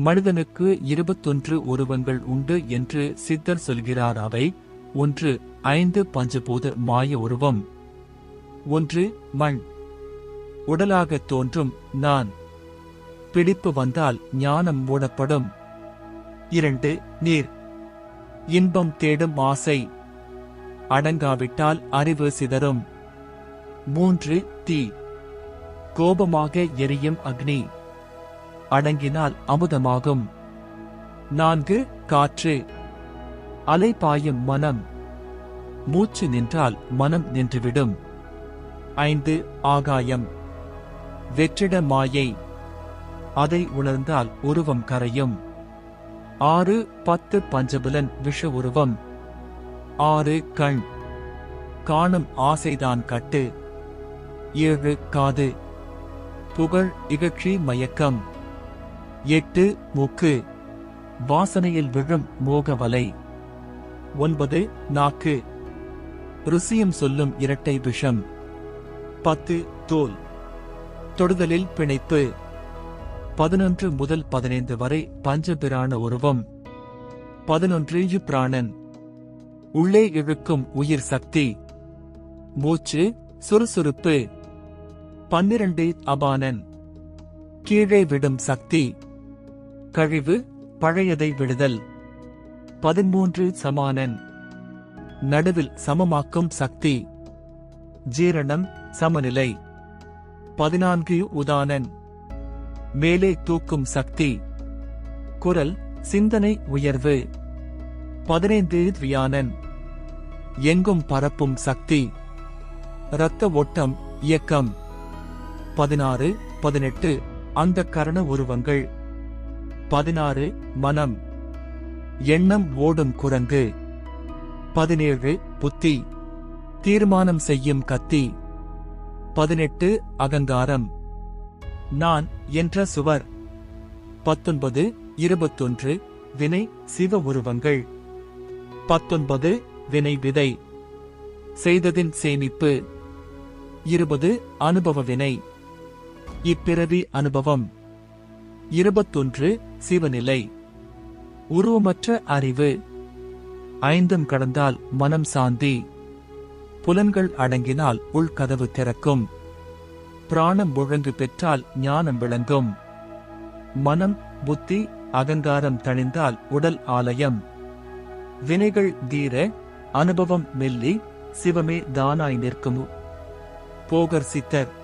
மனிதனுக்கு இருபத்தொன்று உருவங்கள் உண்டு என்று சித்தர் சொல்கிறார் அவை. ஒன்று ஐந்து பஞ்சபூத மாய உருவம். ஒன்று மண். உடலாகத் தோன்றும் நான். பிடிப்பு வந்தால் ஞானம் மூடப்படும். இரண்டு நீர். இன்பம் தேடும் ஆசை. அடங்காவிட்டால் அறிவு சிதறும். மூன்று தீ. கோபமாக எரியும் அக்னி. அடங்கினால் அமுதமாகும். நான்கு காற்று. அலைபாயும் மனம். மூச்சு நின்றால் மனம் நின்றுவிடும். ஐந்து ஆகாயம். வெற்றிட மாயை. அதை உணர்ந்தால் உருவம் கரையும். ஆறு பத்து பஞ்சபுலன் விஷ உருவம். ஆறு கண். காணும் ஆசைதான் கட்டு. ஏழு காது. புகழ் இகழ்ச்சி மயக்கம். எட்டு மூக்கு. வாசனையில் விழும் மோகவலை. ஒன்பது நாக்கு. ருசியும் சொல்லும் இரட்டை விஷம். பத்து தோல். தொடுதலில் பிணைப்பு. பதினொன்று முதல் பதினைந்து வரை பஞ்சபிரான உருவம். பதினொன்று பிராணன். உள்ளே இழுக்கும் உயிர் சக்தி. மூச்சு சுறுசுறுப்பு. பன்னிரண்டு அபானன். கீழே விடும் சக்தி. கழிவு பழையதை விடுதல். பதிமூன்று சமானன். நடுவில் சமமாக்கும் சக்தி. ஜீரணம் சமநிலை. பதினான்கு உதானன். மேலே தூக்கும் சக்தி. குரல் சிந்தனை உயர்வு. பதினைந்து வியானன். எங்கும் பரப்பும் சக்தி. இரத்த ஓட்டம் இயக்கம். பதினாறு பதினெட்டு அந்த கரண உருவங்கள். பதினாறு மனம். எண்ணம் ஓடும் குரங்கு. பதினேழு புத்தி. தீர்மானம் செய்யும் கத்தி. பதினெட்டு அகங்காரம். நான் என்ற சுவர். பத்தொன்பது இருபத்தொன்று வினை சிவ உருவங்கள். பத்தொன்பது வினை விதை. செய்ததின் சேமிப்பு. இருபது அனுபவ வினை. இப்பிறவி அனுபவம். இருபத்தொன்று சிவநிலை உருவமற்ற அறிவு. ஐந்தும் கடந்தால் மனம் சாந்தி. புலன்கள் அடங்கினால் உள்கதவு திறக்கும். பிராணம் ஒழுங்கு பெற்றால் ஞானம் விளங்கும். மனம் புத்தி அகங்காரம் தணிந்தால் உடல் ஆலயம். வினைகள் தீர அனுபவம் மெல்லி சிவமே தானாய் நிற்கும். போகர் சித்தர்